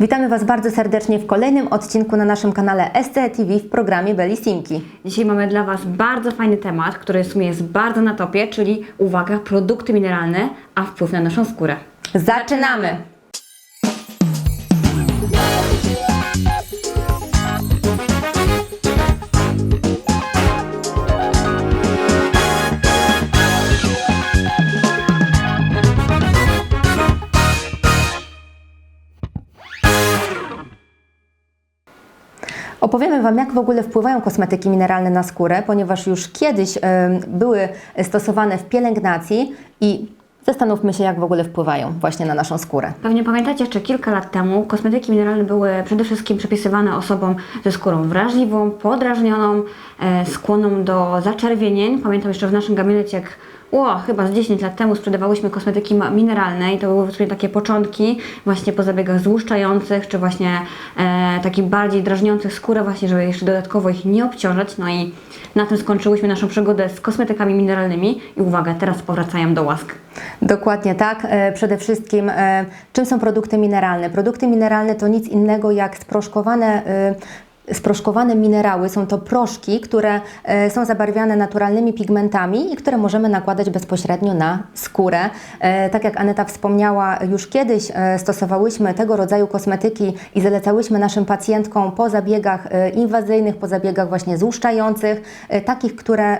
Witamy Was bardzo serdecznie w kolejnym odcinku na naszym kanale STE TV w programie Belly Simki. Dzisiaj mamy dla Was bardzo fajny temat, który w sumie jest bardzo na topie, czyli uwaga, produkty mineralne, a wpływ na naszą skórę. Zaczynamy! Opowiemy Wam, jak w ogóle wpływają kosmetyki mineralne na skórę, ponieważ już kiedyś były stosowane w pielęgnacji i zastanówmy się, jak w ogóle wpływają właśnie na naszą skórę. Pewnie pamiętacie, jeszcze kilka lat temu kosmetyki mineralne były przede wszystkim przepisywane osobom ze skórą wrażliwą, podrażnioną, e, skłonną do zaczerwienień. Pamiętam jeszcze w naszym gabinecie, jak o, chyba z 10 lat temu sprzedawałyśmy kosmetyki mineralne i to były w takie początki właśnie po zabiegach złuszczających, czy właśnie e, takich bardziej drażniących skórę właśnie, żeby jeszcze dodatkowo ich nie obciążać. No i na tym skończyłyśmy naszą przygodę z kosmetykami mineralnymi i uwaga, teraz powracają do łask. Dokładnie tak. E, Przede wszystkim, e, czym są produkty mineralne? Produkty mineralne to nic innego jak sproszkowane. Sproszkowane minerały są to proszki, które e, są zabarwiane naturalnymi pigmentami i które możemy nakładać bezpośrednio na skórę. E, Tak jak Aneta wspomniała, już kiedyś e, stosowałyśmy tego rodzaju kosmetyki i zalecałyśmy naszym pacjentkom po zabiegach inwazyjnych, po zabiegach właśnie złuszczających, takich, które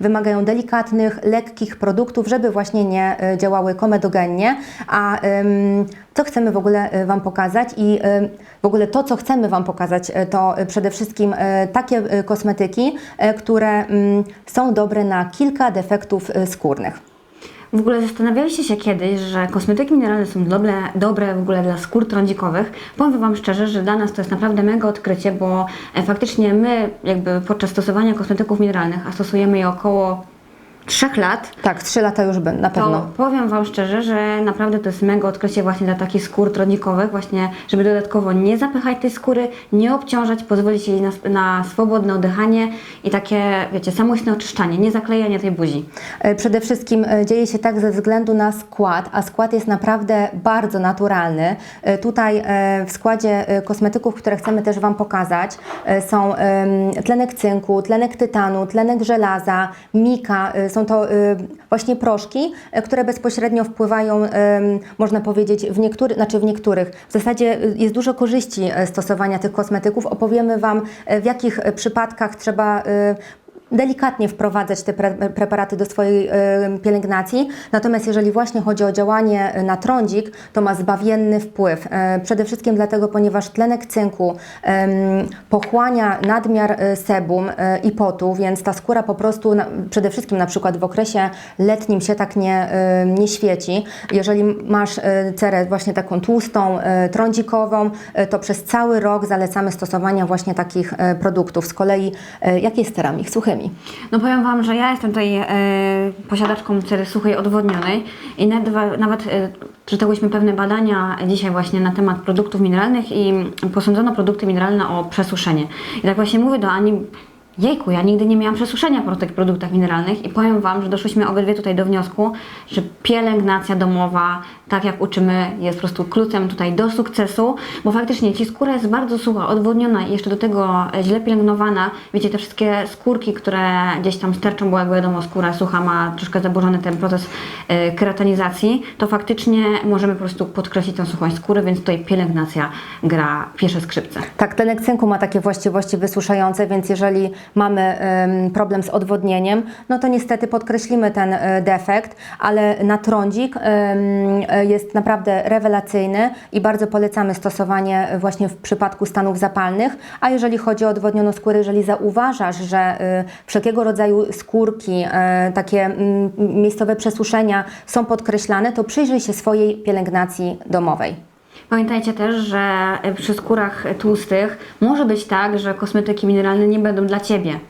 wymagają delikatnych, lekkich produktów, żeby właśnie nie działały komedogennie. A co chcemy w ogóle e, Wam pokazać i em, w ogóle to, co chcemy Wam pokazać, e, to e, przede wszystkim e, takie e, kosmetyki, e, które mm, są dobre na kilka defektów e, skórnych. W ogóle zastanawialiście się kiedyś, że kosmetyki mineralne są dobre, dobre w ogóle dla skór trądzikowych? Powiem Wam szczerze, że dla nas to jest naprawdę mega odkrycie, bo e, faktycznie my jakby podczas stosowania kosmetyków mineralnych, a stosujemy je około 3 lat, Tak, trzy lata już by, na to pewno. powiem Wam szczerze, że naprawdę to jest mega odkrycie właśnie dla takich skór trądzikowych, właśnie żeby dodatkowo nie zapychać tej skóry, nie obciążać, pozwolić jej na, na swobodne oddychanie i takie, wiecie, samoistne oczyszczanie, nie zaklejanie tej buzi. E, Przede wszystkim e, dzieje się tak ze względu na skład, a skład jest naprawdę bardzo naturalny. E, Tutaj w składzie kosmetyków, które chcemy też Wam pokazać, są tlenek cynku, tlenek tytanu, tlenek żelaza, mika. E, Są to e, właśnie proszki, e, które bezpośrednio wpływają, można powiedzieć, w niektórych, znaczy w niektórych. W zasadzie e, jest dużo korzyści e, stosowania tych kosmetyków. Opowiemy Wam, e, w jakich przypadkach trzeba e, delikatnie wprowadzać te pre preparaty do swojej e, pielęgnacji. Natomiast jeżeli właśnie chodzi o działanie e, na trądzik, to ma zbawienny wpływ. E, przede wszystkim dlatego, ponieważ tlenek cynku em, pochłania nadmiar e, sebum e, i potu, więc ta skóra po prostu na, przede wszystkim na przykład w okresie letnim się tak nie, e, nie świeci. Jeżeli masz e, cerę właśnie taką tłustą, e, trądzikową, e, to przez cały rok zalecamy stosowania właśnie takich e, produktów. Z kolei e, jak jest z cerami No powiem Wam, że ja jestem tutaj e, posiadaczką cery suchej odwodnionej i nawet, nawet e, czytałyśmy pewne badania dzisiaj właśnie na temat produktów mineralnych i posądzono produkty mineralne o przesuszenie. I tak właśnie mówię do Ani, jejku, ja nigdy nie miałam przesuszenia po tych produktach mineralnych i powiem Wam, że doszłyśmy obydwie tutaj do wniosku, że pielęgnacja domowa, tak jak uczymy, jest po prostu kluczem tutaj do sukcesu, bo faktycznie ci skóra jest bardzo sucha, odwodniona i jeszcze do tego e, źle pielęgnowana. Wiecie, te wszystkie skórki, które gdzieś tam sterczą, bo jak wiadomo, skóra sucha ma troszkę zaburzony ten proces e, keratonizacji, to faktycznie możemy po prostu podkreślić tę suchość skóry, więc tutaj pielęgnacja gra pierwsze skrzypce. Tak, tlenek cynku ma takie właściwości wysuszające, więc jeżeli mamy em, problem z odwodnieniem, no to niestety podkreślimy ten e, defekt, ale na trądzik em, e, jest naprawdę rewelacyjny i bardzo polecamy stosowanie właśnie w przypadku stanów zapalnych. A jeżeli chodzi o odwodnioną skórę, jeżeli zauważasz, że e, wszelkiego rodzaju skórki, e, takie miejscowe przesuszenia są podkreślane, to przyjrzyj się swojej pielęgnacji domowej. Pamiętajcie też, że e, przy skórach tłustych może być tak, że kosmetyki mineralne nie będą dla Ciebie.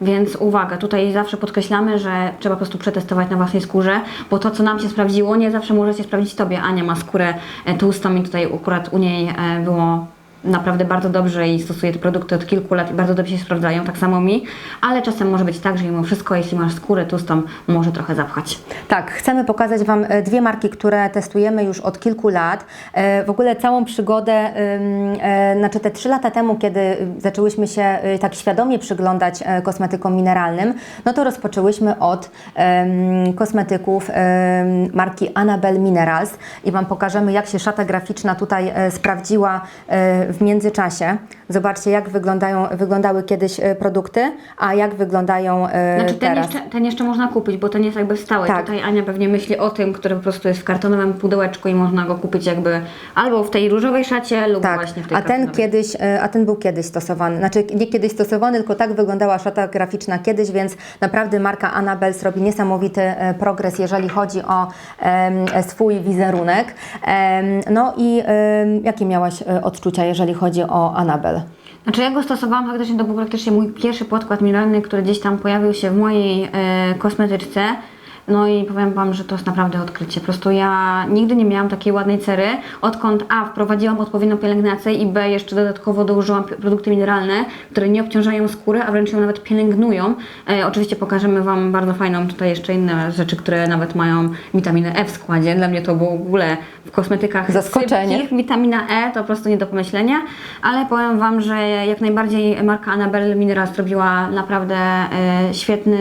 Więc uwaga, tutaj zawsze podkreślamy, że trzeba po prostu przetestować na własnej skórze, bo to, co nam się sprawdziło, nie zawsze może się sprawdzić Tobie. Ania ma skórę e, tłustą i tutaj akurat u niej e, było naprawdę bardzo dobrze i stosuję te produkty od kilku lat i bardzo dobrze się sprawdzają, tak samo mi, ale czasem może być tak, że mimo wszystko, jeśli masz skórę tłustą, może trochę zapchać. Tak, chcemy pokazać Wam e, dwie marki, które testujemy już od kilku lat. E, W ogóle całą przygodę, e, znaczy te trzy lata temu, kiedy y, zaczęłyśmy się e, tak świadomie przyglądać kosmetykom mineralnym, no to rozpoczęłyśmy od kosmetyków marki Annabelle Minerals i Wam pokażemy, jak się szata graficzna tutaj sprawdziła w międzyczasie. Zobaczcie, jak wyglądają, wyglądały kiedyś e, produkty, a jak wyglądają e, Znaczy ten teraz. jeszcze, ten jeszcze można kupić, bo ten jest jakby stały. Tak. Tutaj Ania pewnie myśli o tym, który po prostu jest w kartonowym pudełeczku i można go kupić jakby albo w tej różowej szacie lub Tak, właśnie w tej a ten kiedyś, e, a ten był kiedyś stosowany, znaczy nie kiedyś stosowany, tylko tak wyglądała szata graficzna kiedyś, więc naprawdę marka Annabels robi niesamowity progres, jeżeli chodzi o swój wizerunek. No i jakie miałaś odczucia, jeżeli chodzi o Annabel? Znaczy ja go stosowałam faktycznie, to był praktycznie mój pierwszy podkład mineralny, który gdzieś tam pojawił się w mojej e, kosmetyczce. No i powiem Wam, że to jest naprawdę odkrycie. Po prostu ja nigdy nie miałam takiej ładnej cery, odkąd A. wprowadziłam odpowiednią pielęgnację i B. jeszcze dodatkowo dołożyłam produkty mineralne, które nie obciążają skóry, a wręcz ją nawet pielęgnują. E, oczywiście pokażemy Wam bardzo fajną tutaj jeszcze inne rzeczy, które nawet mają witaminę E w składzie. Dla mnie to było w ogóle w kosmetykach Zaskoczenie. sypkich witamina E to po prostu nie do pomyślenia, ale powiem Wam, że jak najbardziej marka Annabelle Minerals zrobiła naprawdę e, świetny,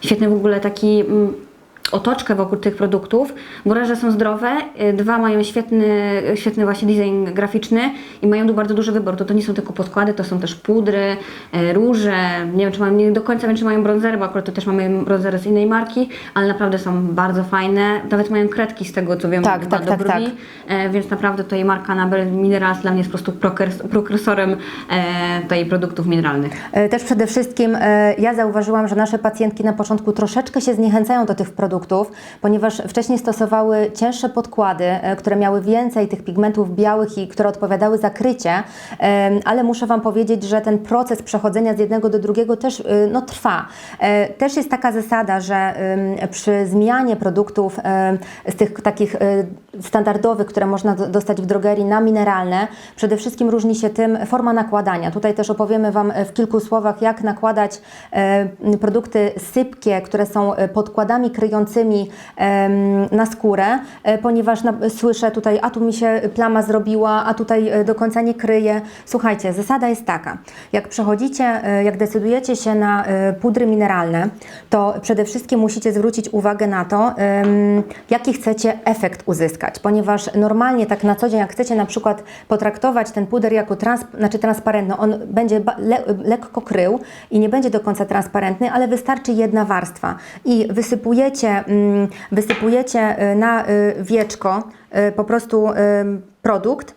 świetny w ogóle taki mm, otoczkę wokół tych produktów, że są zdrowe, y, dwa mają świetny, świetny właśnie design graficzny i mają tu bardzo duży wybór. To, to nie są tylko podkłady, to są też pudry, y, róże, nie wiem czy mają, nie do końca wiem czy mają bronzery, bo akurat to też mamy bronzery z innej marki, ale naprawdę są bardzo fajne. Nawet mają kredki z tego co wiem Tak, tak, do tak, brwi, tak. E, więc naprawdę tutaj marka Annabelle Minerals dla mnie jest po prostu prokursorem e, tutaj produktów mineralnych. E, Też przede wszystkim ja zauważyłam, że nasze pacjentki na początku troszeczkę się zniechęcają do tych produktów, ponieważ wcześniej stosowały cięższe podkłady, e, które miały więcej tych pigmentów białych i które odpowiadały za krycie, ale muszę Wam powiedzieć, że ten proces przechodzenia z jednego do drugiego też e, no, trwa. E, Też jest taka zasada, że przy zmianie produktów z tych takich standardowych, które można do- dostać w drogerii na mineralne, przede wszystkim różni się tym forma nakładania. Tutaj też opowiemy Wam w kilku słowach, jak nakładać produkty sypkie, które są podkładami kryjącymi em, na skórę, e, ponieważ słyszę tutaj, a tu mi się plama zrobiła, a tutaj e, do końca nie kryje. Słuchajcie, zasada jest taka, jak przechodzicie, e, jak decydujecie się na pudry mineralne, to przede wszystkim musicie zwrócić uwagę na to, jaki chcecie efekt uzyskać, ponieważ normalnie tak na co dzień, jak chcecie na przykład potraktować ten puder jako trans, znaczy transparentny, on będzie le, lekko krył i nie będzie do końca transparentny, ale wystarczy jedna warstwa i wysypujecie, mm, wysypujecie y, na y, wieczko y, po prostu produkt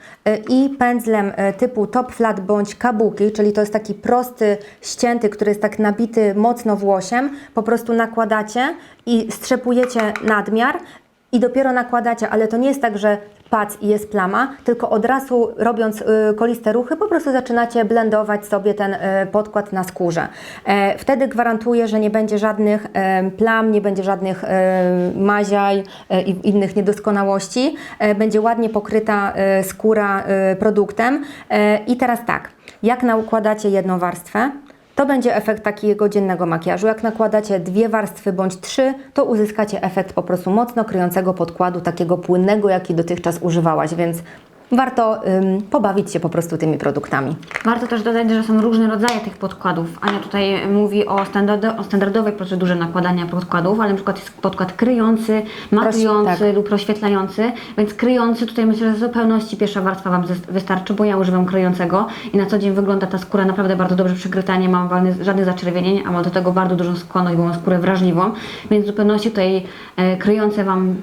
i pędzlem typu top flat bądź kabuki, czyli to jest taki prosty, ścięty, który jest tak nabity mocno włosiem, po prostu nakładacie i strzepujecie nadmiar i dopiero nakładacie, ale to nie jest tak, że pac i jest plama, tylko od razu robiąc y, koliste ruchy, po prostu zaczynacie blendować sobie ten y, podkład na skórze. E, wtedy gwarantuję, że nie będzie żadnych plam, nie będzie żadnych maziaj e, i innych niedoskonałości. E, będzie ładnie pokryta skóra produktem. I teraz tak, jak nakładacie jedną warstwę, to będzie efekt takiego dziennego makijażu. Jak nakładacie dwie warstwy bądź trzy, to uzyskacie efekt po prostu mocno kryjącego podkładu, takiego płynnego, jaki dotychczas używałaś, więc warto ym, pobawić się po prostu tymi produktami. Warto też dodać, że są różne rodzaje tych podkładów. Ania tutaj mówi o, standardo, o standardowej procedurze nakładania podkładów, ale na przykład jest podkład kryjący, matujący tak. lub rozświetlający, więc kryjący tutaj myślę, że w zupełności pierwsza warstwa Wam wystarczy, bo ja używam kryjącego i na co dzień wygląda ta skóra naprawdę bardzo dobrze przykryta, nie mam żadnych zaczerwienień, a mam do tego bardzo dużą skłonność, bo mam skórę wrażliwą, więc w zupełności tutaj e, kryjące Wam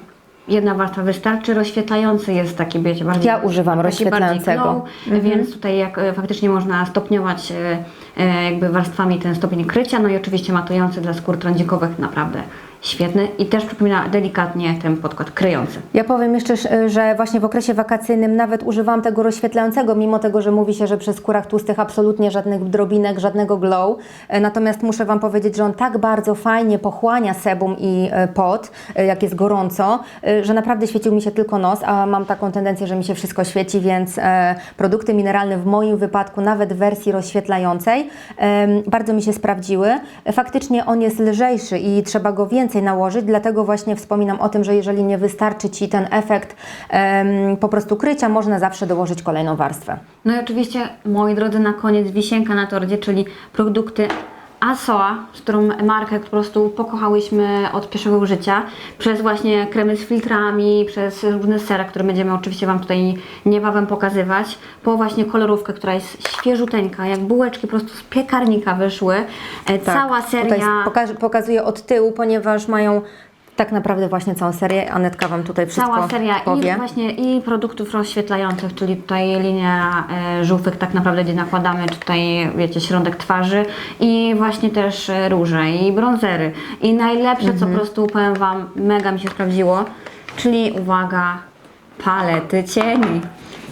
Jedna warstwa wystarczy, rozświetlający jest taki, wiecie, bardziej... Ja używam rozświetlającego. Glow, Więc tutaj jak e, faktycznie można stopniować e, e, jakby warstwami ten stopień krycia, no i oczywiście matujący dla skór trądzikowych naprawdę świetny i też przypomina delikatnie ten podkład kryjący. Ja powiem jeszcze, że właśnie w okresie wakacyjnym nawet używałam tego rozświetlającego, mimo tego, że mówi się, że przy skórach tłustych absolutnie żadnych drobinek, żadnego glow. E, Natomiast muszę Wam powiedzieć, że on tak bardzo fajnie pochłania sebum i e, pot, e, jak jest gorąco, że naprawdę świecił mi się tylko nos, a mam taką tendencję, że mi się wszystko świeci, więc produkty mineralne w moim wypadku, nawet w wersji rozświetlającej, bardzo mi się sprawdziły. Faktycznie on jest lżejszy i trzeba go więcej nałożyć, dlatego właśnie wspominam o tym, że jeżeli nie wystarczy Ci ten efekt po prostu krycia, można zawsze dołożyć kolejną warstwę. No i oczywiście, moi drodzy, na koniec wisienka na torcie, czyli produkty Asoa, z którą markę po prostu pokochałyśmy od pierwszego użycia, przez właśnie kremy z filtrami, przez różne sery, które będziemy oczywiście Wam tutaj niebawem pokazywać, po właśnie kolorówkę, która jest świeżuteńka, jak bułeczki po prostu z piekarnika wyszły. E, Cała Tutaj seria... pokaż, pokazuję od tyłu, ponieważ mają tak naprawdę właśnie całą serię. Anetka Wam tutaj wszystko Cała seria powie. i właśnie i produktów rozświetlających, czyli tutaj linia e, żółwek tak naprawdę, gdzie nakładamy tutaj, wiecie, środek twarzy i właśnie też e, róże i bronzery. I najlepsze, co Mhm. po prostu powiem Wam, mega mi się sprawdziło, czyli uwaga, palety cieni.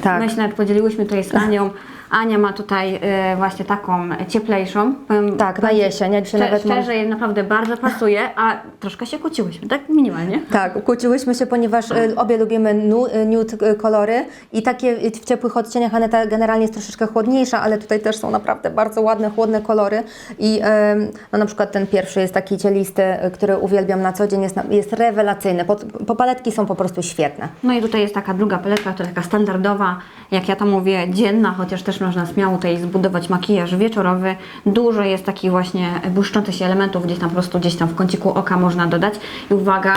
Tak. My się nawet podzieliłyśmy tutaj z Anią. Ania ma tutaj e, właśnie taką cieplejszą. Powiem, Tak, na jesień. Ja dzisiaj Szczerze, nawet mam- szczerze, jej naprawdę bardzo pasuje, a troszkę się kłóciłyśmy, tak minimalnie. Tak, kłóciłyśmy się, ponieważ y, obie lubimy nu, y, nude y, kolory i takie y, w ciepłych odcieniach Aneta generalnie jest troszeczkę chłodniejsza, ale tutaj też są naprawdę bardzo ładne, chłodne kolory i ym, no na przykład ten pierwszy jest taki cielisty, y, który uwielbiam na co dzień, jest, na, jest rewelacyjny, po, po paletki są po prostu świetne. No i tutaj jest taka druga paletka, to taka standardowa, jak ja to mówię, dzienna, chociaż też można śmiało tutaj zbudować makijaż wieczorowy. Dużo jest takich właśnie błyszczących się elementów, gdzieś tam po prostu gdzieś tam w kąciku oka można dodać. I uwaga,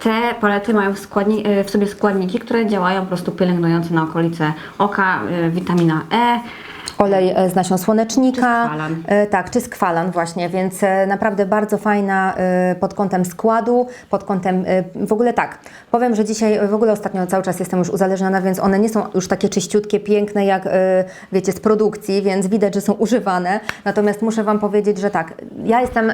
te palety mają w, e, w sobie składniki, które działają po prostu pielęgnujące na okolice oka, e, witamina E. Olej e, z nasion słonecznika. Czy skwalan. E, Tak, czy skwalan właśnie, więc e, naprawdę bardzo fajna pod kątem składu, pod kątem w ogóle tak. Powiem, że dzisiaj w ogóle ostatnio cały czas jestem już uzależniona, więc one nie są już takie czyściutkie, piękne jak wiecie z produkcji, więc widać, że są używane. Natomiast muszę Wam powiedzieć, że tak, ja jestem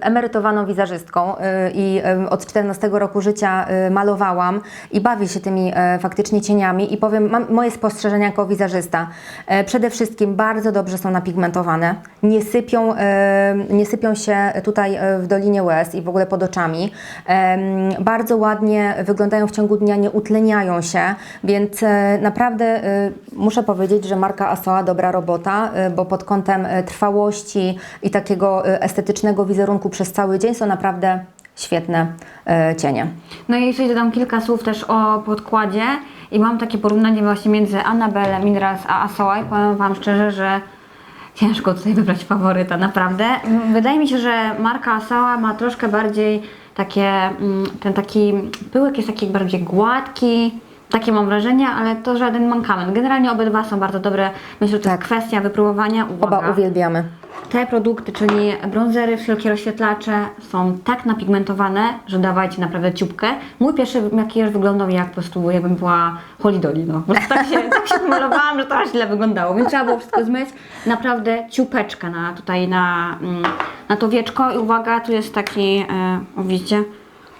emerytowaną wizerzystką i od 14 roku życia malowałam i bawię się tymi faktycznie cieniami i powiem, mam moje spostrzeżenia jako wizerzysta. Przede wszystkim bardzo dobrze są napigmentowane, nie sypią, e, nie sypią się tutaj e, w Dolinie Łez i w ogóle pod oczami. Bardzo ładnie wyglądają w ciągu dnia, nie utleniają się, więc e, naprawdę muszę powiedzieć, że marka Asoa dobra robota, bo pod kątem trwałości i takiego estetycznego wizerunku przez cały dzień są naprawdę świetne e, cienie. No i jeszcze dodam kilka słów też o podkładzie i mam takie porównanie właśnie między Annabelle Minerals a Asoa i powiem Wam szczerze, że ciężko tutaj wybrać faworyta, naprawdę. Wydaje mi się, że marka Asoa ma troszkę bardziej takie, mm, ten taki pyłek jest taki bardziej gładki, takie mam wrażenie, ale to żaden mankament. Generalnie obydwa są bardzo dobre, myślę, że to Tak. jest kwestia wypróbowania. Uwaga. Oba uwielbiamy. Te produkty, czyli brązery, wszelkie rozświetlacze są tak napigmentowane, że dawajcie naprawdę ciupkę. Mój pierwszy makijaż wyglądał jak po prostu jakbym była Holy Dolly, no. Tak się, tak się malowałam, że to aż źle wyglądało, więc trzeba było wszystko zmyć. Naprawdę ciupeczkę na, tutaj na, mm, na to wieczko i uwaga, tu jest taki, e, widzicie?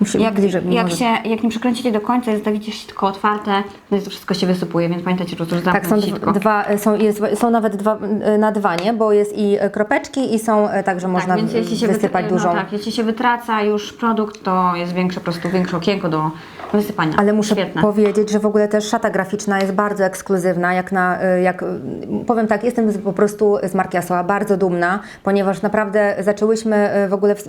Musimy Jak, bliżej, jak, się, jak nie przekręcicie do końca, jest widzicie sitko otwarte, więc to wszystko się wysypuje, więc pamiętajcie, że to już Tak, są sitko. dwa, są, jest, są nawet dwa e, na dwanie, bo jest i e, kropeczki i są e, także można tak, więc jeśli się wysypać wytra- dużą. No tak, jeśli się wytraca już produkt, to jest większe, po prostu większe okienko do wysypania. Ale muszę Świetne. powiedzieć, że w ogóle też szata graficzna jest bardzo ekskluzywna, jak na, jak, powiem tak, jestem po prostu z marki Asoa bardzo dumna, ponieważ naprawdę zaczęłyśmy w ogóle w,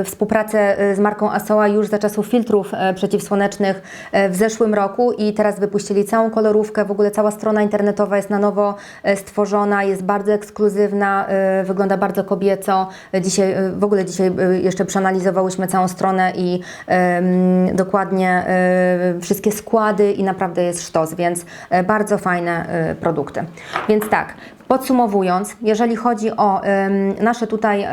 y, współpracę z marką Asoa już za czasów filtrów y, przeciwsłonecznych y, w zeszłym roku i teraz wypuścili całą kolorówkę, w ogóle cała strona internetowa jest na nowo y, stworzona, jest bardzo ekskluzywna, wygląda bardzo kobieco. Dzisiaj, w ogóle dzisiaj jeszcze przeanalizowałyśmy całą stronę i dokładnie wszystkie składy i naprawdę jest sztos, więc bardzo fajne produkty. Więc tak, podsumowując, jeżeli chodzi o nasze tutaj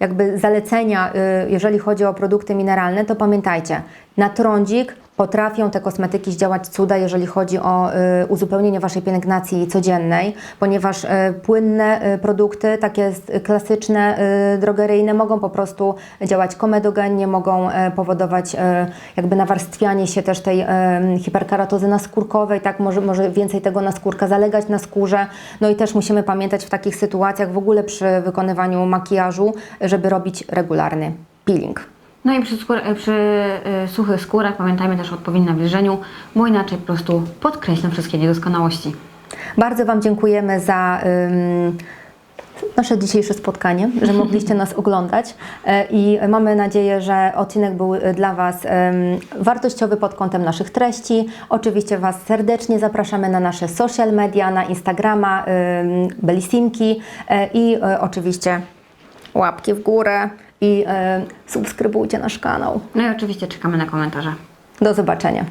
jakby zalecenia, y, jeżeli chodzi o produkty mineralne, to pamiętajcie, na trądzik potrafią te kosmetyki zdziałać cuda, jeżeli chodzi o y, uzupełnienie Waszej pielęgnacji codziennej, ponieważ y, płynne y, produkty, takie klasyczne, drogeryjne, mogą po prostu działać komedogennie, mogą powodować jakby nawarstwianie się też tej hiperkeratozy naskórkowej, tak, może, może więcej tego naskórka zalegać na skórze. No i też musimy pamiętać w takich sytuacjach w ogóle przy wykonywaniu makijażu, żeby robić regularny peeling. No i przy, skór, przy y, suchych skórach pamiętajmy też o odpowiednim nawilżeniu, bo inaczej po prostu podkreślą wszystkie niedoskonałości. Bardzo Wam dziękujemy za ym, nasze dzisiejsze spotkanie, że mogliście nas oglądać e, i mamy nadzieję, że odcinek był e, dla Was wartościowy pod kątem naszych treści. Oczywiście Was serdecznie zapraszamy na nasze social media, na Instagrama, Belisimki e, i e, oczywiście łapki w górę i e, subskrybujcie nasz kanał. No i oczywiście czekamy na komentarze. Do zobaczenia.